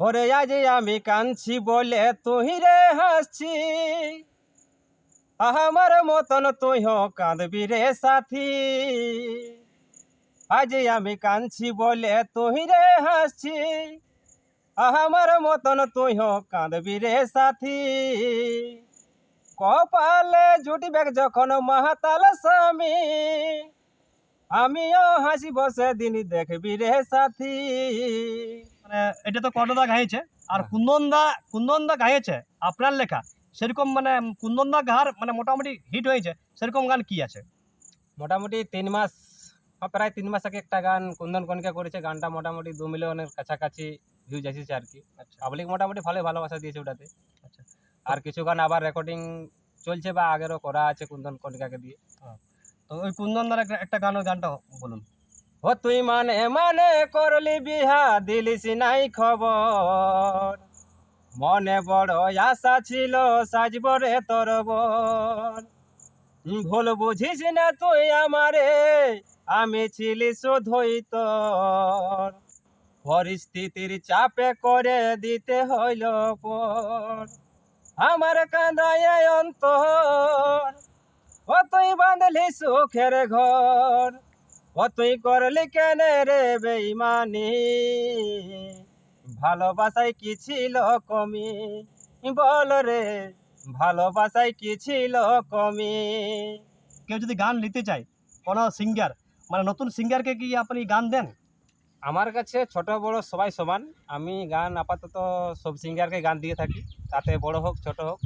ওরে আজ আমি কাঁদছি বলে তুই রে হাসছি। আমার মতন তুই কাঁদবি রে সাথী। আজ আমি কাঁদছি বলে তুই রে হাসছি। আমার মতন তুই কাঁদবি রে সাথী। কপালে জুটিবে যখন মাহাতাল স্বামী। আমিও হাসি বসে দিন দেখবি রে সাথী। মানে এটা তো কর্ণদা গাইছে। আর হ্যাঁ। কুন্দনদা কুন্দনদা গাইছে আপনার লেখা। সেরকম মানে কুন্দনদা গার মানে মোটামুটি হিট হয়েছে। সেরকম গান কি আছে? মোটামুটি তিন মাস বা প্রায় তিন মাস আগে একটা গান কুন্দন কণিকা করেছে। গানটা মোটামুটি দু মিলিয়নের কাছাকাছি ভিউজ এসেছে আর কি। পাবলিক মোটামুটি ভালোই ভালোবাসা দিয়েছে ওটাতে। আচ্ছা। আর কিছু গান আবার রেকর্ডিং চলছে বা আগেরও করা আছে কুন্দন কণিকাকে দিয়ে। তো ওই কুন্দনদার একটা একটা গানের গানটা বলুন। ও, তুই মানে মানে করলি বিহা, দিলিস নাই খবর। মনে বড় আশা ছিল সাজব রে তোর বোন ভুল বুঝিস না তুই আমারে, আমি ছিলি শুধুই তোর। পরিস্থিতির চাপে করে দিতে হইল পর। আমার কান্দায় অন্তর। ও, তুই বাঁধলি সুখের ঘর। ও তুই করলি কেন রে বেইমানি ভালোবাসায় কি ছিল কমি? বল রে ভালোবাসায় কি ছিল কমি? কেউ যদি গান নিতে চায় কোনো সিঙ্গার মানে নতুন সিঙ্গারকে কি আপনি গান দেন? আমার কাছে ছোট বড় সবাই সমান। আমি গান আপাতত সব সিঙ্গারকে গান দিয়ে থাকি তাতে বড় হোক ছোট হোক।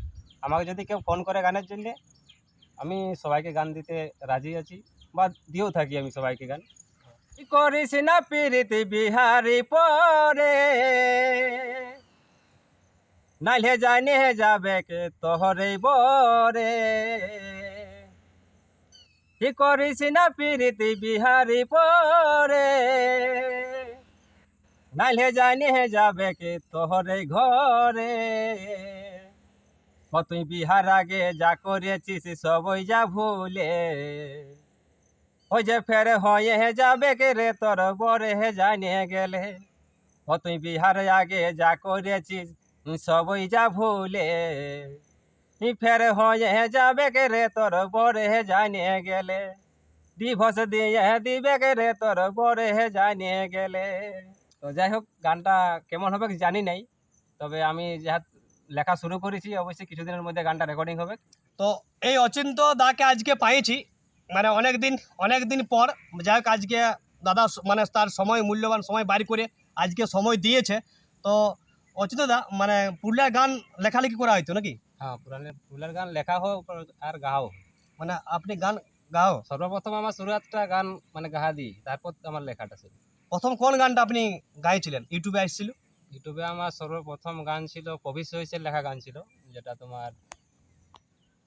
আমাকে যদি কেউ ফোন করে গানের জন্যে আমি সবাইকে গান দিতে রাজি আছি। বা দিয়েও থাকি আমি সবাইকে গান। করিস না পিরিতি বিহারি পরে। নাইলে জানে যাবে কে তোহরে বরে। কি করিস না পিরিতি বিহারি পরে। নাইলে জানি হে যাবে কে তোহরে ঘরে। তুই বিহার আগে যা করেছিস সবই যা ভুলে। ওই যে ফের হয়ে হে যাবে কে রে তোর বরে? হে জানিয়ে গেলে। ও তুই বিহার আগে যা করেছিস, সবই যা ভুলে। ফের হয়ে হে যাবে কে রে তোর বরে? হে জানিয়ে গেলে। দিবস দিয়ে দিবে কে রে তোর বরে? হে জানিয়ে গেলে। তো যাই হোক, গানটা কেমন হবে জানি নাই। তবে আমি যা লেখা শুরু করেছি, অবশ্যই কিছুদিনের মধ্যে গানটা রেকর্ডিং হবে। তো এই অচিন্ত দাকে আজকে পাইছি। মানে অনেক দিন অনেক দিন পর যাই হোক আজকে দাদা মানে তার সময় মূল্যবান সময় বাইর করে আজকে সময় দিয়েছে। তো অচিন্ত দা মানে পুরুলিয়ার গান লেখালেখি করা হয়তো নাকি? হ্যাঁ পুরুলিয়ার ফুলের গান লেখা হোক আর গাও মানে আপনি গান গাও। সর্বপ্রথম আমার শুরুয়াতটা গান মানে গাহা দিই তারপর আমার লেখাটা শুরু প্রথম কোন গানটা আপনি গাইছিলেন? ইউটিউবে আসছিল? ইউটিউবে আমার সর্বপ্রথম গান ছিল কবি সহিসের লেখা গান ছিল যেটা তোমার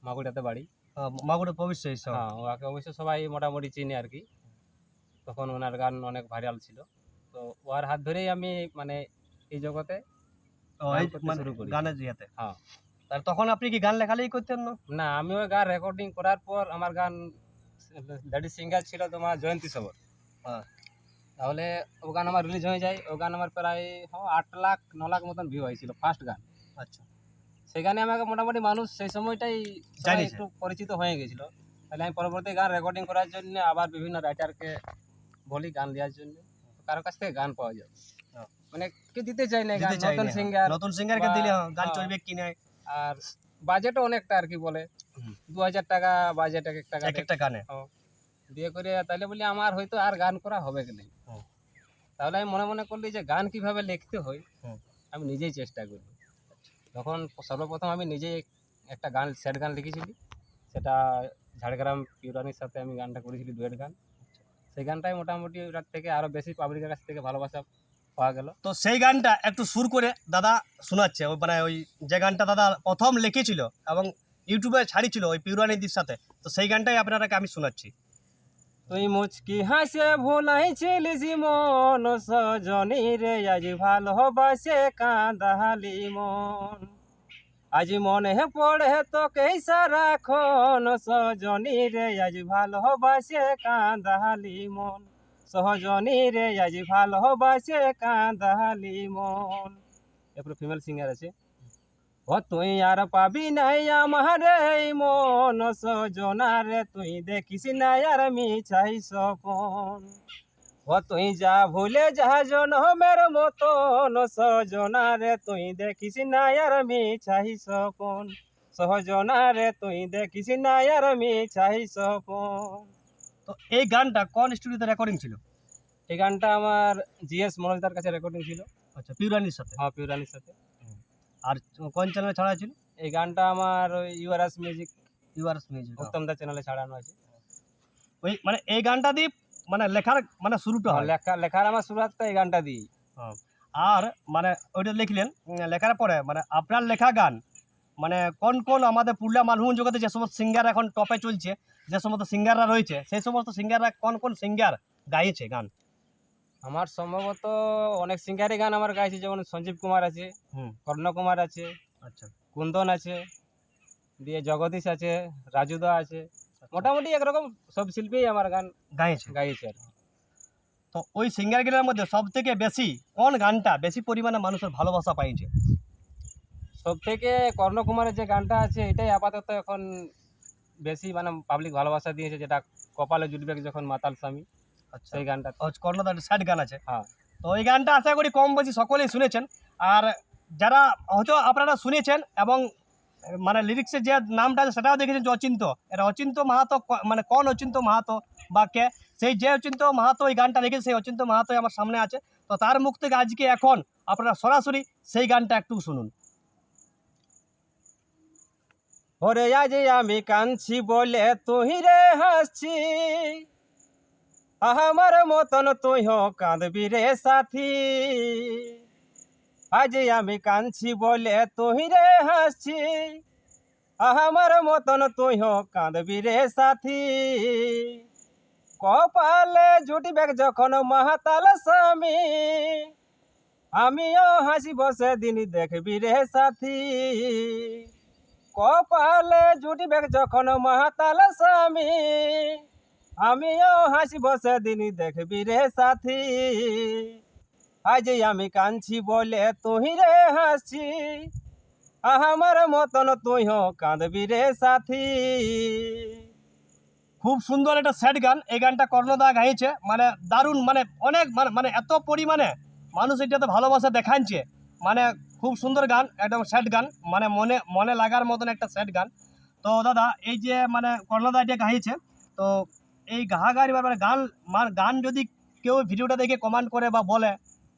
মাগুড়াতে বাড়ি। মাগুরে ভবিষ্য হ্যাঁ ওকে অবশ্য সবাই মোটামুটি চিনে আর কি। তখন ওনার গান অনেক ভাইরাল ছিল। তো ওর হাত ধরেই আমি মানে এই জগতে করি। গানের ইয়েতে? হ্যাঁ। তাহলে তখন আপনি কি গান লেখালেখি করতেন না? না আমি ওই গান রেকর্ডিং করার পর আমার গান লেডি সিঙ্গার ছিল তোমার জয়ন্তী সবর। হ্যাঁ। তাহলে ও গান আমার রিলিজ হয়ে যায়। ও গান আমার প্রায় হ্যাঁ, আট লাখ ন লাখ মতন ভিউ হয়েছিল ফার্স্ট গান। আচ্ছা। সেখানে আমাকে মোটামুটি মানুষ সেই সময়টাই একটু পরিচিত হয়ে গেছিল। তাহলে আমি পরবর্তী গান রেকর্ডিং করার জন্য আবার বিভিন্ন রাইটারকে বলি গান দেওয়ার জন্য। কারও কাছ থেকে গান পাওয়া যায় হ্যাঁ। মানে কে দিতে চাই না গান নতুন সিঙ্গার নতুন সিঙ্গারকে দিলে হ্যাঁ, গান হ্যাঁ। চলবে কি না আর বাজেটও অনেকটা আর কি বলে। দু হাজার টাকা বাজেট এক এক টাকা এক একটা গানে। দিয়ে করে তাহলে বলি আমার হয়তো আর গান করা হবে কি নেই। তাহলে আমি মনে মনে করলি যে গান কীভাবে লিখতে হয়। আমি নিজেই চেষ্টা করি। তখন সর্বপ্রথম আমি নিজেই একটা গান সেট গান লিখেছিলি। সেটা ঝাড়গ্রাম পিউরানির সাথে আমি গানটা করেছিলি, ডুয়েট গান। সেই গানটাই মোটামুটি ওটার থেকে আরও বেশি পাবলিকের কাছ থেকে ভালোবাসা পাওয়া গেল। তো সেই গানটা একটু সুর করে দাদা শোনাচ্ছে, ওই মানে ওই যে গানটা দাদা প্রথম লিখেছিল এবং ইউটিউবে ছাড়িছিল ওই পিউরানিদির সাথে, তো সেই গানটাই আপনারাকে আমি শোনাচ্ছি। তুই মুচকি হাসে ভুলাইছিলিস মন, সজনী রে, আজ ভালোবাসে কাঁদালি মন। আজ মনে পড়ে তোকে সারাক্ষণ সজনী রে, আজ ভালোবাসে কাঁদালি মন। সহজনী রে, আজ ভালোবাসে কাঁদালি মন। এরপরে ফিমেল সিঙ্গার আছে। ও তুই আর পাবি নাই আমার এই মন সজনা রে তুই দেখিস না আর মিছাই সপন ও তুই যা ভুলে যা জনমের মতন সজনা রে তুই দেখিস না আর মিছাই সপন সহজনা রে তুই দেখিস না আর মিছাই সপন তো এই গানটা কোন স্টুডিওতে রেকর্ডিং ছিল? এই গানটা আমার জিএস মনোজদার কাছে রেকর্ডিং ছিল। আচ্ছা পিউরানির সাথে। হ্যাঁ পিউরানির সাথে। আর কোন চ্যানেলে ছাড়া ছিল? এই গানটা আমার URS music URS music Uttam da চ্যানেলে ছাড়ানো আছে। ওই মানে এই গানটা দিয়ে মানে লেখার মানে শুরুটা হয় লেখা লেখার আমার শুরুয়াতটা এই গানটা দিই। আর মানে ওইটা লিখলেন লেখার পরে মানে আপনার লেখা গান মানে কোন কোন আমাদের পুরুলিয়া মানভূম জগতে যে সমস্ত সিঙ্গার এখন টপে চলছে যে সমস্ত সিঙ্গাররা রয়েছে সেই সমস্ত সিঙ্গাররা কোন কোন সিঙ্গার গাইছে গান? আমার সম্ভবত অনেক সিঙ্গারি গান আমার গাইছে যেমন সঞ্জীব কুমার আছে হুম। কর্ণ কুমার আছে আচ্ছা। কুন্দন আছে দিয়ে জগদীশ আছে রাজুদা আছে। মোটামুটি একরকম সব শিল্পী আমার গান গাইছে? গাইছে আর তো ওই সিঙ্গারগুলোর মধ্যে সব থেকে বেশি কোন গানটা বেশি পরিমাণে মানুষের ভালোবাসা পাইছে? সব থেকে কর্ণ কুমারের যে গানটা আছে এটাই আপাতত এখন বেশি মানে পাবলিক ভালোবাসা দিয়েছে যেটা কপালে জুটবে যখন মাতাল স্বামী। আচ্ছা। সেই গানটা। কর্ণদার স্যাড গান আছে। হ্যাঁ। তো এই গানটা আশা করি কম বেশি সকলেই শুনেছেন। আর যারা হয়তো আপনারা শুনেছেন এবং মানে লিরিক্সের যে নামটা আছে সেটাও দেখেছেন যে অচিন্ত। এটা অচিন্ত মাহাতো মানে কোন অচিন্ত মাহাতো বা কে? সেই যে অচিন্ত মাহাতো এই গানটা লিখেছে সেই অচিন্ত মাহাতোই আমার সামনে আছে। তো তার মুখ থেকে আজকে এখন আপনারা সরাসরি সেই গানটা একটু শুনুন। ওরে আজ আমি কাঁদছি বলে তুই রে হাসছি। আমার মতন তুই কাঁদবি রে সাথী। আজ আমি কাঁদছি বলে তুই রে হাসছি। আমার মতন তুই কাঁদবি রে সাথী। কপালে জুটিবে যখন মাহাতাল স্বামী, আমিও হাসিব সেদিন দেখবি রে সাথী। কপালে জুটিবে যখন মাহাতাল স্বামী আমিও হাসি বসে সেদিন দেখবি রে সাথী। আজ আমি কাঁদছি বলে তুই রে হাসছি। আমার মতন তুই কাঁদবি রে সাথী। খুব সুন্দর একটা স্যাড গান। এই গানটা কর্ণদা গাইছে। মানে দারুণ মানে অনেক মানে মানে এত পরিমাণে মানুষ এটাতে ভালোবাসা দেখাচ্ছে মানে খুব সুন্দর গান, একদম স্যাড গান। মানে মনে মনে লাগার মতন একটা স্যাড গান। তো দাদা, এই যে মানে কর্ণদা এটা গাইছে, তো এই গাহা গাড়ি মানে গান মানে গান যদি কেউ ভিডিওটা দেখে কমেন্ট করে বা বলে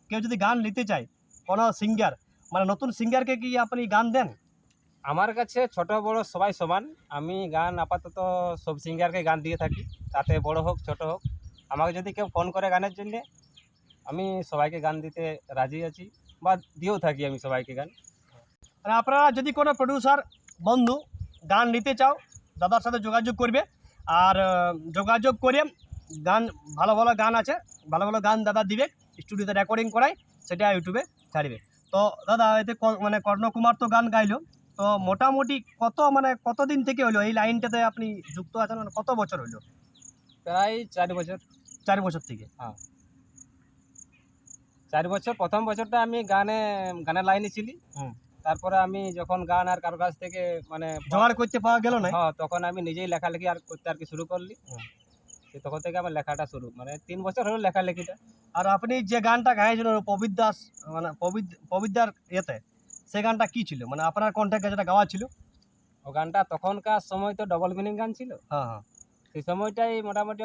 কেউ যদি গান নিতে চায় কোনো সিঙ্গার মানে নতুন সিঙ্গারকে কি আপনি গান দেন? আমার কাছে ছোট বড় সবাই সমান। আমি গান আপাতত সব সিঙ্গারকে গান দিয়ে থাকি। তাতে বড় হোক ছোট হোক। আমাকে যদি কেউ ফোন করে গানের জন্যে আমি সবাইকে গান দিতে রাজি আছি বা দিয়েও থাকি আমি সবাইকে গান। মানে আপনারা যদি কোনো প্রডিউসার বন্ধু গান নিতে চাও দাদার সাথে যোগাযোগ করবে। আর যোগাযোগ করে গান ভালো ভালো গান আছে ভালো ভালো গান দাদা দিবে স্টুডিওতে রেকর্ডিং করায় সেটা ইউটিউবে ছাড়বে। তো দাদা এতে মানে কর্ণকুমার তো গান গাইলো তো মোটামুটি কত মানে কতদিন থেকে হলো এই লাইনটাতে আপনি যুক্ত আছেন মানে কত বছর হলো? প্রায় চার বছর। চার বছর থেকে? হ্যাঁ। চার বছর প্রথম বছরটা আমি গানে গানের লাইনে ছিলি। হুম। তারপরে আমি যখন গান আর কারও কাছ থেকে মানে জোগাড় করতে পাওয়া গেল না? হ্যাঁ তখন আমি নিজেই লেখালেখি আর করতে আর কি শুরু করলি। হুম। সে তখন থেকে আমার লেখাটা শুরু। মানে তিন বছর হলো লেখালেখিটা। আর আপনি যে গানটা গাইছিলেন পবিত দাস মানে পবিত পবিতদার ইয়েতে সে গানটা কি ছিল? মানে আপনার কন্ট্যাক্টে যেটা গাওয়া ছিল? ও গানটা তখনকার সময় তো ডবল মিনিং গান ছিল। হ্যাঁ হ্যাঁ। সেই সময়টাই মোটামুটি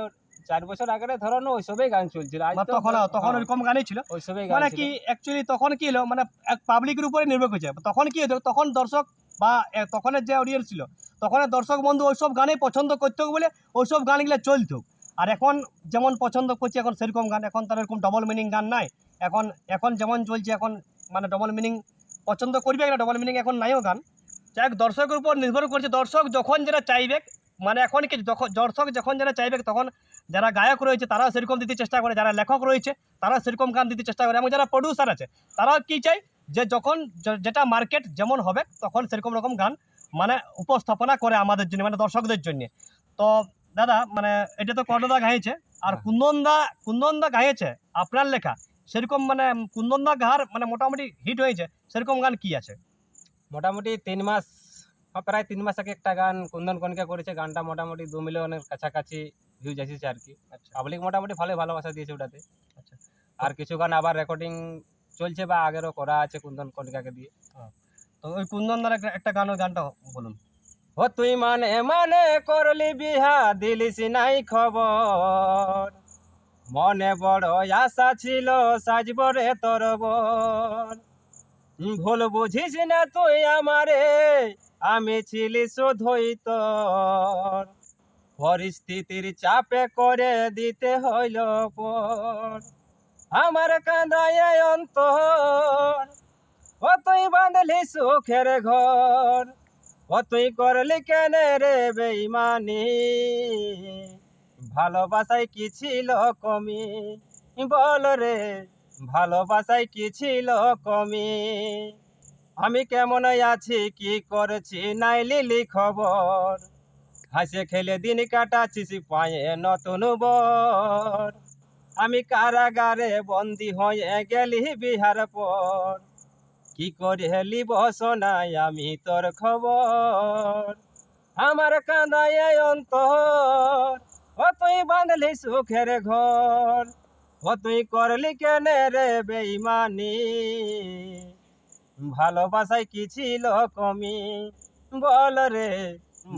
চার বছর আগে ধরো না ওইসবই গান চলছিল। মানে তখন তখন হ্যাঁ, ওইরকম গানই ছিল। ওইসবই গান মানে কি অ্যাকচুয়ালি তখন কি হলো মানে এক পাবলিকের উপরে নির্ভর করছে। তখন কি হতো তখন দর্শক বা তখনের যে অডিয়েন্স ছিল তখনের দর্শক বন্ধু ওইসব গানেই পছন্দ করতো বলে ওইসব গানগুলো চলতো আর এখন যেমন পছন্দ করছে এখন সেরকম গান এখন তার এরকম ডবল মিনিং গান নাই। এখন এখন যেমন চলছে এখন মানে ডবল মিনিং পছন্দ করবে না ডবল মিনিং এখন নাইও গান। যাই হোক দর্শকের উপর নির্ভর করছে। দর্শক যখন যেটা চাইবে মানে এখন কি যখন দর্শক যখন যারা চাইবে তখন যারা গায়ক রয়েছে তারাও সেরকম দিতে চেষ্টা করে যারা লেখক রয়েছে তারা সেরকম গান দিতে চেষ্টা করে এবং যারা প্রডিউসার আছে তারাও কি চাই যে যখন যেটা মার্কেট যেমন হবে তখন সেরকম রকম গান মানে উপস্থাপনা করে আমাদের জন্য মানে দর্শকদের জন্য তো দাদা মানে এটা তো কর্ণদা গাইছে আর হ্যাঁ। কুন্দনদা কুন্দনদা গাইছে আপনার লেখা সেরকম মানে কুন্দনদা ঘাড় মানে মোটামুটি হিট হয়েছে সেরকম গান কি আছে মোটামুটি তিন মাস প্রায় তিন মাস আগে একটা গান কুন্দন কণিকা করেছে গানটা মোটামুটি দু মিলিয়নের কাছাকাছি ভিউজ এসেছে আর কি পাবলিক মোটামুটি ভালোই ভালোবাসা দিয়েছে ওটাতে আচ্ছা। আর কিছু গান আবার রেকর্ডিং চলছে বা আগেরও করা আছে কুন্দন কণিকাকে দিয়ে তো ওই কুন্দনদার একটা একটা গান গানটা বলুন ও তুই মানে মানে করলি বিহা দিলিস নাই খবর মনে বড় আশা ছিল সাজব রে তোর ভুল বুঝিস না তুই আমারে আমি ছিলি শুধুই তোর। পরিস্থিতির চাপে করে দিতে হইল পর। আমার কাঁদায় অন্তর। ও তুই বাঁধলি সুখের ঘর। ও তুই করলি কেন রে বেইমানি ভালোবাসায় কি ছিল কমি? বল রে, ভালোবাসায় কি ছিল কমি? আমি কেমন আছি, কি করছি, নাই লিলি খবর। হাসে খেলে দিন কাটাচ্ছিস পায়ে নতুন বর। আমি কারাগারে বন্দি হয়ে গেলি বিহার পর। কি করে হেলি বসনাই আমি তোর খবর। আমার কাঁদায় অন্তর, ও তুই বাঁধলি সুখের ঘর। ও তুই করলি কেনে রে বেইমানি? ভালোবাসায় কি ছিল কমি? বল রে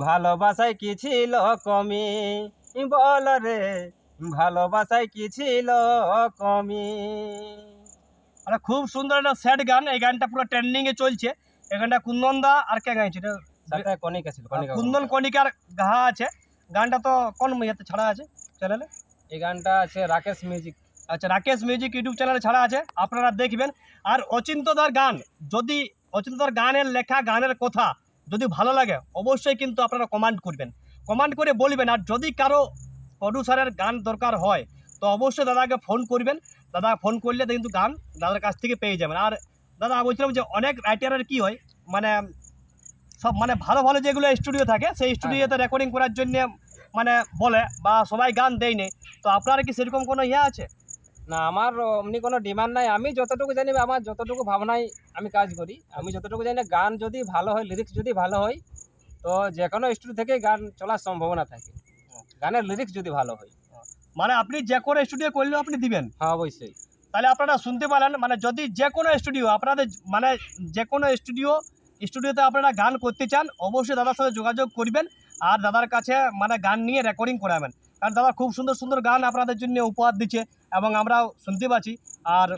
ভালোবাসায় কি ছিল কমি? বল রে ভালোবাসায় কি ছিল কমি? আরে খুব সুন্দর একটা স্যাড গান এই গানটা পুরো ট্রেন্ডিং এ চলছে। এই গানটা কুন্দনদা আর কে গাইছে? এটা কণিকা ছিল কুন্দন কণিকার গাহা আছে। গানটা তো কোন ইয়েতে ছাড়া আছে? চ্যানেলে? এই গানটা আছে রাকেশ মিউজিক আচ্ছা রাকেশ মিউজিক ইউটিউব চ্যানেলে ছাড়া আছে, আপনারা দেখবেন। আর অচিন্তদার গান, যদি অচিন্তদার গানের লেখা, গানের কথা যদি ভালো লাগে, অবশ্যই কিন্তু আপনারা কমান্ড করবেন। কমান্ড করে বলবেন, আর যদি কারও প্রডিউসারের গান দরকার হয়, তো অবশ্যই দাদাকে ফোন করবেন। দাদা ফোন করলে কিন্তু গান দাদার কাছ থেকে পেয়ে যাবেন। আর দাদা বলছিলাম যে অনেক রাইটারের কি হয় মানে সব মানে ভালো ভালো যেগুলো স্টুডিও থাকে, সেই স্টুডিওতে রেকর্ডিং করার জন্য মানে বলে বা সবাই গান দেয়নি। তো আপনার কি সেরকম কোনো ইয়ে আছে? না আমার অমনি কোনো ডিমান্ড নাই। আমি যতটুকু জানি আমার যতটুকু ভাবনায় আমি কাজ করি আমি যতটুকু জানি গান যদি ভালো হয় লিরিক্স যদি ভালো হয় তো যে কোনো স্টুডিও থেকে গান চলার সম্ভাবনা থাকে। গানের লিরিক্স যদি ভালো হয়। মানে আপনি যে কোনো স্টুডিও করলেও আপনি দিবেন? হ্যাঁ অবশ্যই। তাহলে আপনারা শুনতে পারেন মানে যদি যে কোনো স্টুডিও আপনাদের মানে যে কোনো স্টুডিও স্টুডিওতে আপনারা গান করতে চান অবশ্যই দাদার সাথে যোগাযোগ করবেন। আর দাদার কাছে মানে গান নিয়ে রেকর্ডিং করাবেন। কারণ দাদা খুব সুন্দর সুন্দর গান আপনাদের জন্য উপহার দিচ্ছে এবং আমরাও শুনতে পাচ্ছি। আর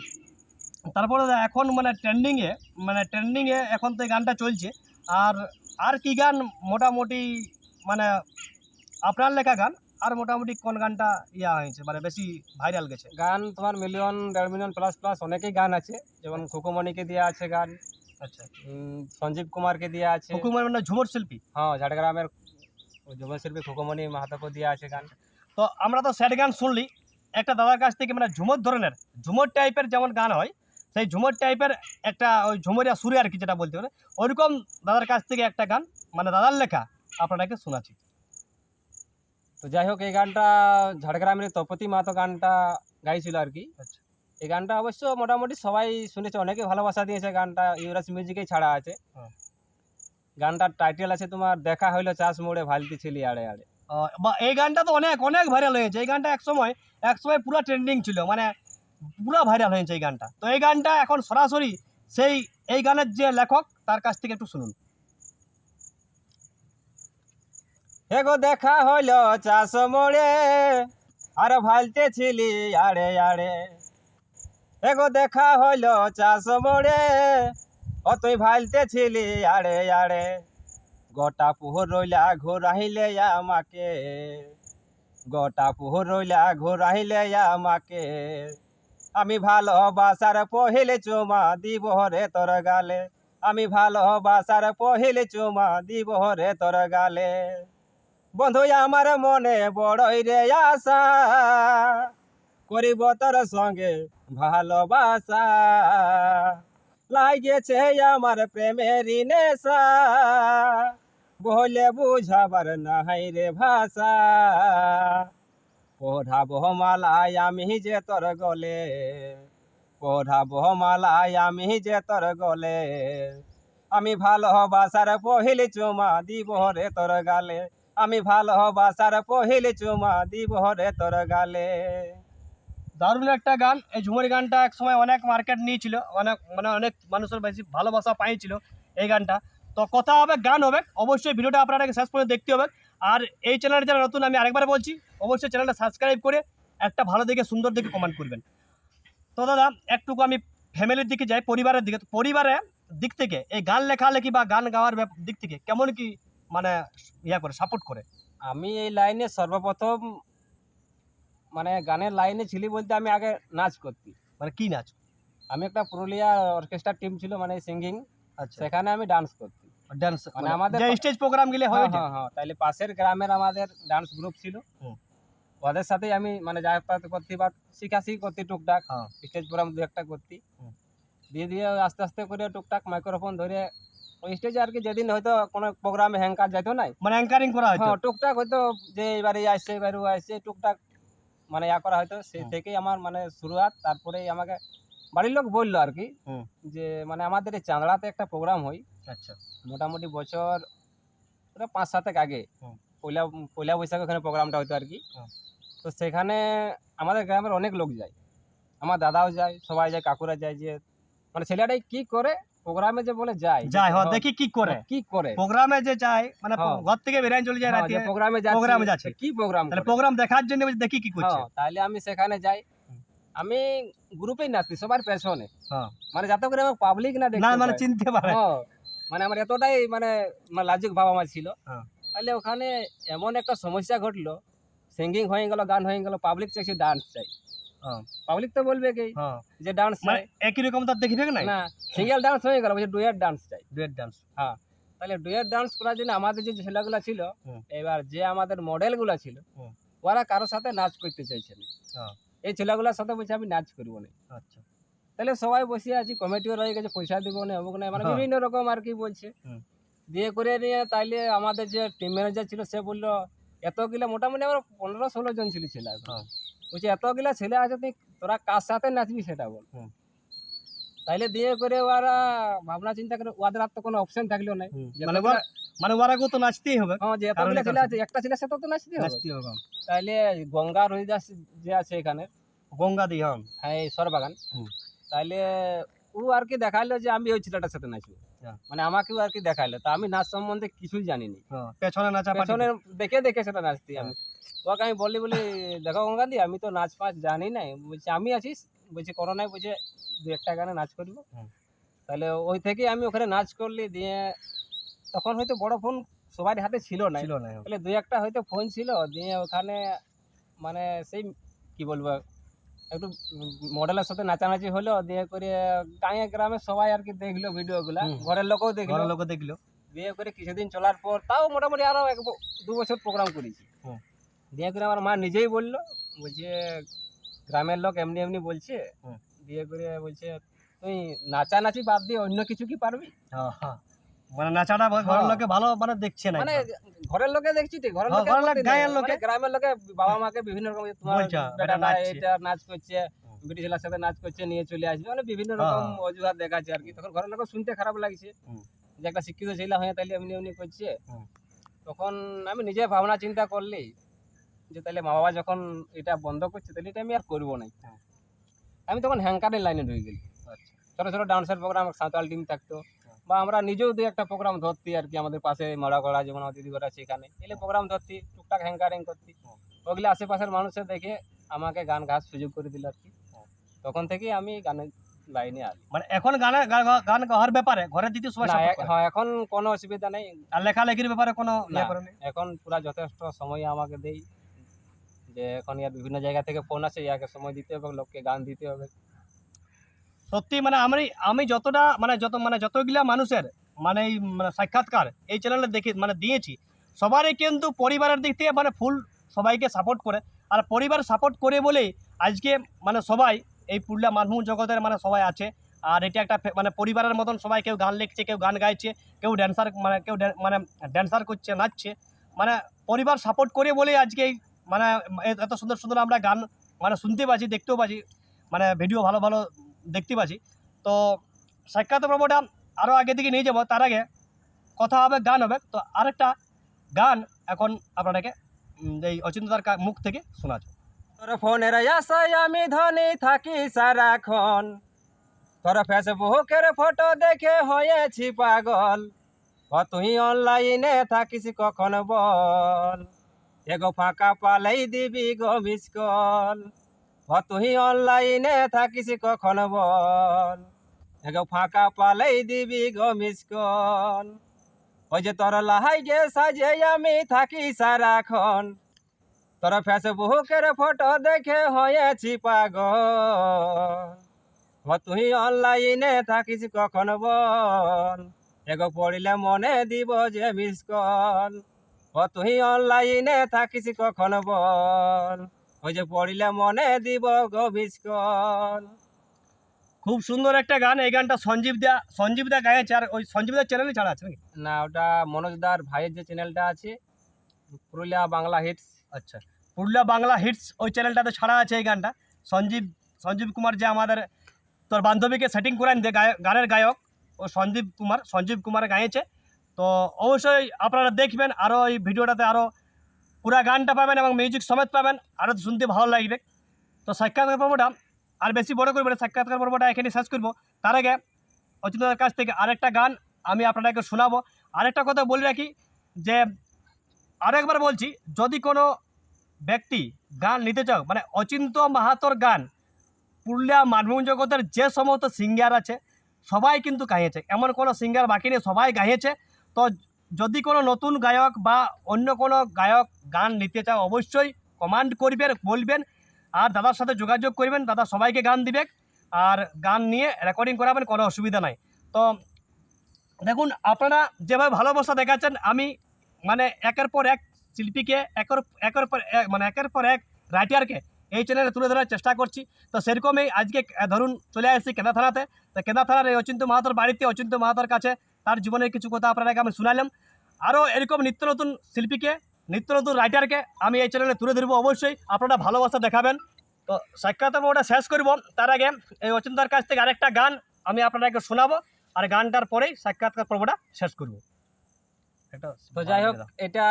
তারপরে এখন মানে ট্রেন্ডিংয়ে মানে ট্রেন্ডিংয়ে এখন তো এই গানটা চলছে। আর আর কি গান মোটামুটি মানে আপনার লেখা গান? আর মোটামুটি কোন গানটা ইয়া হয়েছে? মানে বেশি ভাইরাল গেছে? গান তোমার মিলিয়ন দেড় মিলিয়ন প্লাস প্লাস অনেকেই গান আছে। যেমন খুকুমণিকে দেওয়া আছে গান। আচ্ছা। সঞ্জীব কুমারকে দেওয়া আছে। হুকুমের মানে ঝুমুর শিল্পী? হ্যাঁ ঝাড়গ্রামের যুবশিল্পী খুকুমণি মাহাতাকে দিয়ে আছে গান। তো আমরা তো স্যাড গান শুনলি। একটা দাদার কাছ থেকে মানে ঝুমর ধরনের ঝুমর টাইপের যেমন গান হয় সেই ঝুমর টাইপের একটা ওই ঝুমরিয়া সুরে আর কি যেটা বলতে পারে ওইরকম দাদার কাছ থেকে একটা গান মানে দাদার লেখা আপনাকে শোনাচ্ছি। তো যাই হোক এই গানটা ঝাড়গ্রামের তপতি মাহাতো গানটা গাইছিল আর কি। আচ্ছা। এই গানটা অবশ্য মোটামুটি সবাই শুনেছে অনেকে ভালোবাসা দিয়েছে গানটা ইউরাস মিউজিকেই ছাড়া আছে। হ্যাঁ। গানটার টাইটেল আছে তোমার দেখা হইল চাষ মোড়ে ভালতি ছিলি আড়ে আড়ে। বা এই গানটা তো অনেক অনেক ভাইরাল হয়েছে। এই গানটা এক সময় এক সময় পুরো ট্রেন্ডিং ছিল মানে পুরো ভাইরাল হয়েছে এই গানটা। তো এই গানটা এখন সরাসরি সেই এই গানের যে লেখক তার কাছ থেকে একটু শুনুন। এগো দেখা হইল চাষ মোড়ে আর ভালতে ছিলি আড়ে আড়ে। এগো দেখা হইল চাষ মোড়ে ও তুই ভালতে ছিলি, আড়ে আড়ে। গোটা পুহর রইলা ঘোরাইলে আমাকে। গোটা পুহর রইলা ঘোরাইলে আমাকে। আমি ভালোবাসার পহিলে চুমা দিব রে তোর গালে। আমি ভালোবাসার পহিলে চুমা দিব রে তোর গালে। বন্ধু, আমার মনে বড়ই রে আশা। করিব তোর সঙ্গে ভালোবাসা। লাগেছে আমার প্রেমের নেশা। বলে বুঝাবার নাই রে ভাষা। পড়াবো মালায় আমি যে তোর গলে, পড়াবো মালাই আমি যে তোর গলে। আমি ভালোবাসার পহিল চুমা দিব রে তোর গালে, আমি ভালোবাসার পহিল চুমা দিব রে তোর গালে। দারুণ একটা গান। এই ঝুমুর গানটা এক সময় অনেক মার্কেট নিয়েছিল। অনেক মানে অনেক মানুষের বেশি ভালোবাসা পাইছিল এই গানটা। তো কথা হবে, গান হবে। অবশ্যই ভিডিওটা আপনারা শেষ পর্যন্ত দেখতে হবে। আর এই চ্যানেলটা যারা নতুন, আমি আরেকবার বলছি, অবশ্যই চ্যানেলটা সাবস্ক্রাইব করে একটা ভালো দেখে সুন্দর দেখে কমেন্ট করবেন। তো দাদা, একটুকু আমি ফ্যামিলির দিকে যাই, পরিবারের দিকে। পরিবারের দিক থেকে, এই গান লেখালেখি বা গান গাওয়ার দিক থেকে কেমন কি মানে ইয়া করে সাপোর্ট করে? আমি এই লাইনে সর্বপ্রথম মানে গানের লাইনে ছিলি বলতে আমি আগে নাচ করতি। মানে কি নাচ? আমি একটা পুরুলিয়া অর্কেস্ট্রা টিম ছিল মানে সিঙ্গিং। আচ্ছা। সেখানে আমি ডান্স করতি। ডান্স মানে মানে আমাদের স্টেজ প্রোগ্রাম গেলে হয় হ্যাঁ হ্যাঁ হ্যাঁ। তাহলে পাশের গ্রামের আমাদের ডান্স গ্রুপ ছিল। ওদের সাথেই আমি মানে যাতায়াত করতে বা শিখাশিখি করতে টুকটাক। হ্যাঁ। স্টেজ প্রোগ্রাম দু একটা করতি। দিয়ে দিয়ে আস্তে আস্তে করে টুকটাক মাইক্রোফোন ধরে ওই স্টেজে আর কি যেদিন হয়তো কোনো প্রোগ্রামে হ্যাঙ্কার যেত নাই। মানে অ্যাঙ্কারিং করা হ্যাঁ টুকটাক হয়তো যে এবারে আসছে এবারে আসছে টুকটাক মানে ইয়া করা হয়তো সেই থেকেই আমার মানে শুরুয়াত তারপরে আমাকে বাড়ির লোক বলল আর কি যে মানে আমাদের এই চাঁদড়াতে একটা প্রোগ্রাম হয়। আচ্ছা। মোটামুটি বছর ওটা পাঁচ সাতেক আগে। পয়লা পয়লা বৈশাখ ওখানে প্রোগ্রামটা হতো আর কি। তো সেখানে আমাদের গ্রামের অনেক লোক যায়। আমার দাদাও যায় সবাই যায় কাকুরা যায় যে মানে ছেলেটাই কি করে প্রোগ্রামে যে বলে যায় যে যাই হ্যাঁ হ্যাঁ, দেখি কি করে কি করে প্রোগ্রামে যে যায় মানে। ঘর থেকে বেরিয়ে চলে যায় রাতে প্রোগ্রামে যাচ্ছে প্রোগ্রামে যাচ্ছে। কি প্রোগ্রাম তাহলে প্রোগ্রাম দেখার জন্য দেখি কি করছে তাহলে আমি সেখানে যাই আমি গ্রুপেই সবার পেছনে। মানে যাতে করে আমার পাবলিক না দেখতে না মানে চিনতে পারে মানে আমার এতটাই মানে লাজুক ভাব আমার ছিল। তাহলে ওখানে এমন একটা সমস্যা ঘটলো সিঙ্গিং হয়ে গেল গান হয়ে গেল পাবলিক চাইছে ডান্স চাই। পাবলিক তো বলবে কি? হ্যাঁ। যে ডান্স মানে একই রকম তার না না সিঙ্গেল ডান্স হয়ে গেল ডুয়েট ডান্স চাই। ডুয়েট ডান্স তাহলে ডুয়েট ডান্স করার জন্য আমাদের যে ছেলেগুলো ছিল এবার যে আমাদের মডেলগুলো ছিল ওরা কারোর সাথে নাচ করতে চাইছে না। হ্যাঁ। এই ছেলেগুলোর সাথে বলছে আমি নাচ করব না। আচ্ছা। তাহলে সবাই বসে আছি কমিটিও রয়ে গেছে পয়সা দিব না অমুক না মানে হ্যাঁ। বিভিন্ন রকম আর কি বলছে। দিয়ে করে নিয়ে তাইলে আমাদের যে টিম ম্যানেজার ছিল সে বলল এতগুলা মোটামুটি আমার পনেরো ষোলো জন ছিল ছেলে। হ্যাঁ। বলছে এতগুলা ছেলে আছে তুই তোরা কার সাথে নাচবি সেটা বল। তাইলে দিয়ে করে ওরা ভাবনা চিন্তা করে ওদের আর তো কোনো অপশন থাকল না মানে ওরা মানে ওরাকেও তো নাচতেই হবে। হ্যাঁ যে এতগুলা ছেলে আছে একটা ছেলের সাথে তো নাচতে হবে। নাচতেই হবে। তাইলে গঙ্গা রহিদাস যে আছে এখানে গঙ্গা দি হ্যাঁ। হ্যাঁ সরবাগান। তাইলে ও আর কি দেখাইলো যে আমি ওই ছেলেটার সাথে নাচবো। হ্যাঁ। মানে আমাকেও আর কি দেখাইলো। তা আমি নাচ সম্বন্ধে কিছুই জানিনি। হ্যাঁ, পেছনে নাচা পেছনে দেখে দেখে সেটা নাচতি আমি। ওকে আমি বলি বলি দেখো গঙ্গাদি আমি তো নাচ ফাচ জানি নাই। বলছে আমি আছিস বলছে করো নাই বলছে দু একটা গানে নাচ করব। তাহলে ওই থেকে আমি ওখানে নাচ করলি দিয়ে তখন হয়তো বড় ফোন সবার হাতে ছিল না ছিল না তাহলে দুই একটা হয়তো ফোন ছিল দিয়ে ওখানে মানে সেই কি বলব একটু মডেলের সাথে নাচানাচি হলো দিয়ে করে গাঁয়ে গ্রামে সবাই আর কি দেখল ভিডিওগুলা হুম। ঘরের লোকও দেখল। ঘরের লোক দেখল। বিয়ে করে কিছুদিন চলার পর তাও মোটামুটি আরও এক দু বছর প্রোগ্রাম করেছি। দিয়ে করে আমার মা নিজেই বলল বলছে গ্রামের লোক এমনি এমনি বলছে। দিয়ে করে বলছে তুই নাচানাচি বাদ দিয়ে অন্য কিছু কি পারবি। মানে নাচাটা ঘরের হ্যাঁ। লোকে ভালো মানে দেখছে না মানে ঘরের লোকে দেখছি ঠিক ঘরের হ্যাঁ, লোকে ঘরের লোক। গাঁয়ের মানে লোকে। গ্রামের লোকে বাবা মাকে বিভিন্ন রকম তোমার এটা নাচছে। এটা নাচ করছে। বিটি ছেলের সাথে নাচ করছে নিয়ে চলে আসবে মানে বিভিন্ন হ্যাঁ, রকম। অজুহাত দেখাচ্ছে আর কি তখন ঘরের লোক শুনতে খারাপ লাগছে যে একটা শিক্ষিত ছেলে হয়ে তাহলে এমনি এমনি করছে তখন আমি নিজে ভাবনা চিন্তা করলি যে তাহলে মা বাবা যখন এটা বন্ধ করছে তাহলে এটা আমি আর করব না। আমি তখন হ্যাঙ্কারের লাইনে ঢুকে গেলি। ছোটো ছোটো ডান্সের প্রোগ্রাম সাঁওতাল টিম থাকতো। বা আমরা নিজেও দু একটা প্রোগ্রাম ধরতি আর কি আমাদের পাশে মারাগড়া যেমন আমার দিদি ঘর আছে এখানে। এলে প্রোগ্রাম ধরতি টুকটাক হ্যাঙ্কারিং করতি। ওগুলো আশেপাশের মানুষের দেখে আমাকে গান গাওয়ার সুযোগ করে দিল আর কি। তখন থেকেই আমি গানের লাইনে আলি। মানে এখন গানে গান গাওয়ার ব্যাপারে ঘরে দিতে করে। হ্যাঁ এখন কোনো অসুবিধা নেই। আর লেখালেখির ব্যাপারে কোনো ইয়ে। করে এখন পুরা যথেষ্ট সময় আমাকে দেই। যে এখন ইয়ার বিভিন্ন জায়গা থেকে ফোন আসে, ইয়াকে সময় দিতে হবে, লোককে গান দিতে হবে। সত্যি মানে আমি আমি যতটা মানে যত মানে যতগুলা মানুষের মানে এই মানে সাক্ষাৎকার এই চ্যানেলে দেখে মানে দিয়েছি, সবারই কিন্তু পরিবারের দিক থেকে মানে ফুল সবাইকে সাপোর্ট করে। আর পরিবার সাপোর্ট করে বলেই আজকে মানে সবাই এই পুরুলিয়া মানভূম জগতের মানে সবাই আছে। আর এটা একটা মানে পরিবারের মতন সবাই কেউ গান লিখছে, কেউ গান গাইছে, কেউ ড্যান্সার মানে কেউ মানে ড্যান্সার করছে, নাচছে। মানে পরিবার সাপোর্ট করে বলেই আজকে এই মানে এত সুন্দর সুন্দর আমরা গান মানে শুনতে পাচ্ছি দেখতেও পাচ্ছি মানে ভিডিও ভালো ভালো দেখতে পাচ্ছি। তো সাক্ষাৎ পর্বটা আরও আগে দিকে নিয়ে যাব তার আগে কথা হবে গান হবে। তো আরেকটা গান এখন আপনাদেরকে উম, এই অচিন্ততার কা- মুখ থেকে শোনা যাবে। তোর ফোনের আশায় আমি ধনী থাকি সারাক্ষণ। তোর ফেসবুকের ফটো দেখে হয়েছি পাগল। তুই অনলাইনে থাকিস কখন বল? এগো ফাঁকা পালাই দিবি গো মিস কল তুই অনলাইনে থাকিস কখন বল? এগো ফাঁকা পালাই দিবি গো মিস কল ওই যে তোর লাহাই গে সাজে আমি থাকি সারাক্ষণ। তোর ফেসবুকের ফটো দেখে হয়েছি পাগল। তুই অনলাইনে থাকিস কখন বল? এগো পড়িলে মনে দিব যে মিস কল ও তুই অনলাইনে থাকিস কখন বল? ওই যে পড়িলে মনে দিব গো মিস কল খুব সুন্দর একটা গান এই গানটা সঞ্জীব দা সঞ্জীব দা গাইছে আর ওই সঞ্জীব দার চ্যানেলে ছাড়া আছে না ওটা মনোজদার ভাইয়ের যে চ্যানেলটা আছে পুরুলিয়া বাংলা হিটস আচ্ছা পুরুলিয়া বাংলা হিটস ওই চ্যানেলটাতে ছাড়া আছে এই গানটা। সঞ্জীব সঞ্জীব কুমার যে আমাদের তোর বান্ধবীকে সেটিং করেন যে গায়ক গানের গায়ক ও সঞ্জীব কুমার সঞ্জীব কুমার গাইছে তো অবশ্যই আপনারা দেখবেন আরও এই ভিডিওটাতে আরও পুরা গানটা পাবেন এবং মিউজিক সমেত পাবেন আরও শুনতে ভালো লাগবে। তো সাক্ষাৎকার পর্বটা আর বেশি বড় করব না, সাক্ষাৎকার পর্বটা এখানে শেষ করব। তার আগে অচিন্তদার কাছ থেকে আরেকটা গান আমি আপনাদেরকে শোনাবো। আরেকটা কথা বলে রাখি যে আরেকবার বলছি, যদি কোনো ব্যক্তি গান নিতে চাও মানে অচিন্ত মাহাতর গান, পুরুলিয়া মানভূম জগতের যে সমস্ত সিঙ্গার আছে, সবাই কিন্তু গাইয়েছে। এমন কোনো সিঙ্গার বাকি নেই, সবাই গাইয়েছে। তো যদি কোনো নতুন গায়ক বা অন্য কোনো গায়ক গান নিতে চাও, অবশ্যই কমান্ড করবেন, বলবেন। আর দাদার সাথে যোগাযোগ করবেন, দাদা সবাইকে গান দিবে আর গান নিয়ে রেকর্ডিং করাবেন, কোনো অসুবিধা নাই। তো দেখুন, আপনারা যেভাবে ভালোবাসা দেখাচ্ছেন, আমি মানে একের পর এক শিল্পীকে, একের একের পর এক মানে একের পর এক রাইটারকে এই চ্যানেলে তুলে ধরার চেষ্টা করছি। তো সেরকমই আজকে ধরুন চলে আসছি কেদা থানাতে তো কেদা থানার এই অচিন্ত মাহাতোর বাড়িতে, অচিন্ত মাহাতোর কাছে তার জীবনের কিছু কথা আপনাকে আমি শুনালাম আরও এরকম নিত্য নতুন শিল্পীকে নিত্য নতুন রাইটারকে আমি এই চ্যানেলে তুলে ধরবো অবশ্যই। আপনারা ভালোবাসা দেখাবেন। তো সাক্ষাৎ ওটা শেষ করব। তার আগে এই অচিন্তার কাছ থেকে আরেকটা গান আমি আপনাদেরকে শোনাবো আর গানটার পরেই সাক্ষাৎকার পর্বটা শেষ করব। তো যাই হোক এটা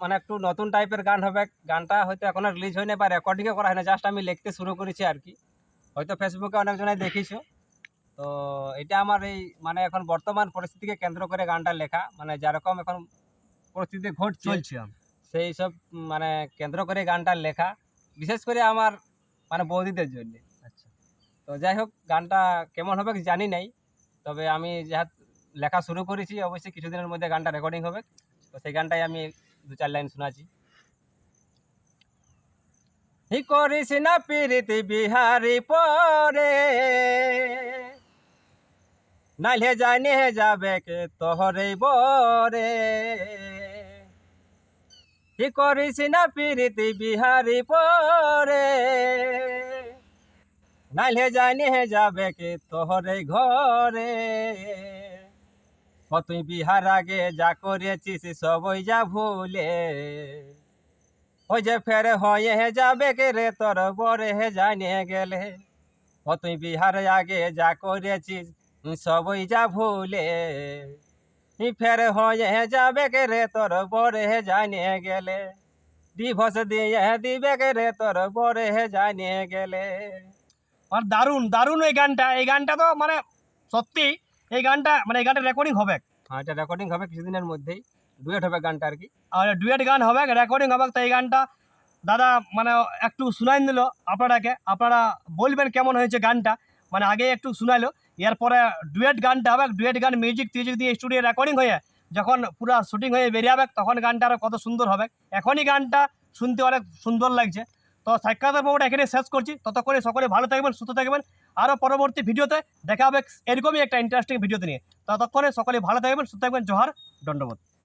মানে একটু নতুন টাইপের গান হবে। গানটা হয়তো এখনও রিলিজ হয়নি বা রেকর্ডিংও করা হয়নি জাস্ট আমি লিখতে শুরু করেছি আর কি। হয়তো ফেসবুকে অনেকজনাই দেখিছো। তো এটা আমার এই মানে এখন বর্তমান পরিস্থিতিকে কেন্দ্র করে গানটা লেখা। মানে যেরকম এখন পরিস্থিতি ঘটছে চলছে আম। সেই সব মানে কেন্দ্র করে গানটা লেখা বিশেষ করে আমার মানে বৌদিদের জন্য। আচ্ছা। তো যাই হোক গানটা কেমন হবে জানি নাই তবে আমি যাহা লেখা শুরু করেছি অবশ্যই কিছুদিনের মধ্যে গানটা রেকর্ডিং হবে। তো সেই গানটাই আমি দু চার লাইন শোনাচ্ছি। করিস না পিরিতি বিহারি পরে নাইলে জানি যাবে কে তোহরে বরে। হি করিস না পিরিতি বিহারি পরে? নাইলে জানি যাবে কে তোহরে ঘরে? ও তুই বিহার আগে যা করেছিস সবই যা ভুলে। ওই যে ফের হয়ে যাবে কে রে তোর বরে জানিয়ে গেলে? ও তুই বিহার আগে যা করেছিস সবই যা ভুলে ফের হয়ে যাবে কে রে তোর বরে জানিয়ে গেলে? ডিভোর্স দিয়ে দিবে কে রে তোর বরে জানিয়ে গেলে? আর দারুণ দারুণ এই গানটা। এই গানটা তো মানে সত্যি এই গানটা মানে এই গানটা রেকর্ডিং হবে। হ্যাঁ এটা রেকর্ডিং হবে কিছুদিনের মধ্যেই। ডুয়েট হবে গানটা আর কি। আর ডুয়েট গান হবে রেকর্ডিং হবে। তো এই গানটা দাদা মানে একটু শুনাই দিল আপনারাকে। আপনারা বলবেন কেমন হয়েছে গানটা। মানে আগে একটু শুনাইলো। এরপরে ডুয়েট গানটা হবে, ডুয়েট গান মিউজিক টিউজিক দিয়ে স্টুডিও রেকর্ডিং হয়ে, যখন পুরো শুটিং হয়ে বেরিয়ে হবে, তখন গানটা আরও কত সুন্দর হবে। এখনই গানটা শুনতে অনেক সুন্দর লাগছে। তো সাক্ষাৎ পর্বটা এখানে শেষ করছি। ততক্ষণে সকলে ভালো থাকবেন, সুস্থ থাকবেন। আরও পরবর্তী ভিডিওতে দেখা হবে এরকমই একটা ইন্টারেস্টিং ভিডিওতে নিয়ে। ততক্ষণে সকলে ভালো থাকবেন, সুস্থ থাকবেন। জোহার দণ্ডবোধ।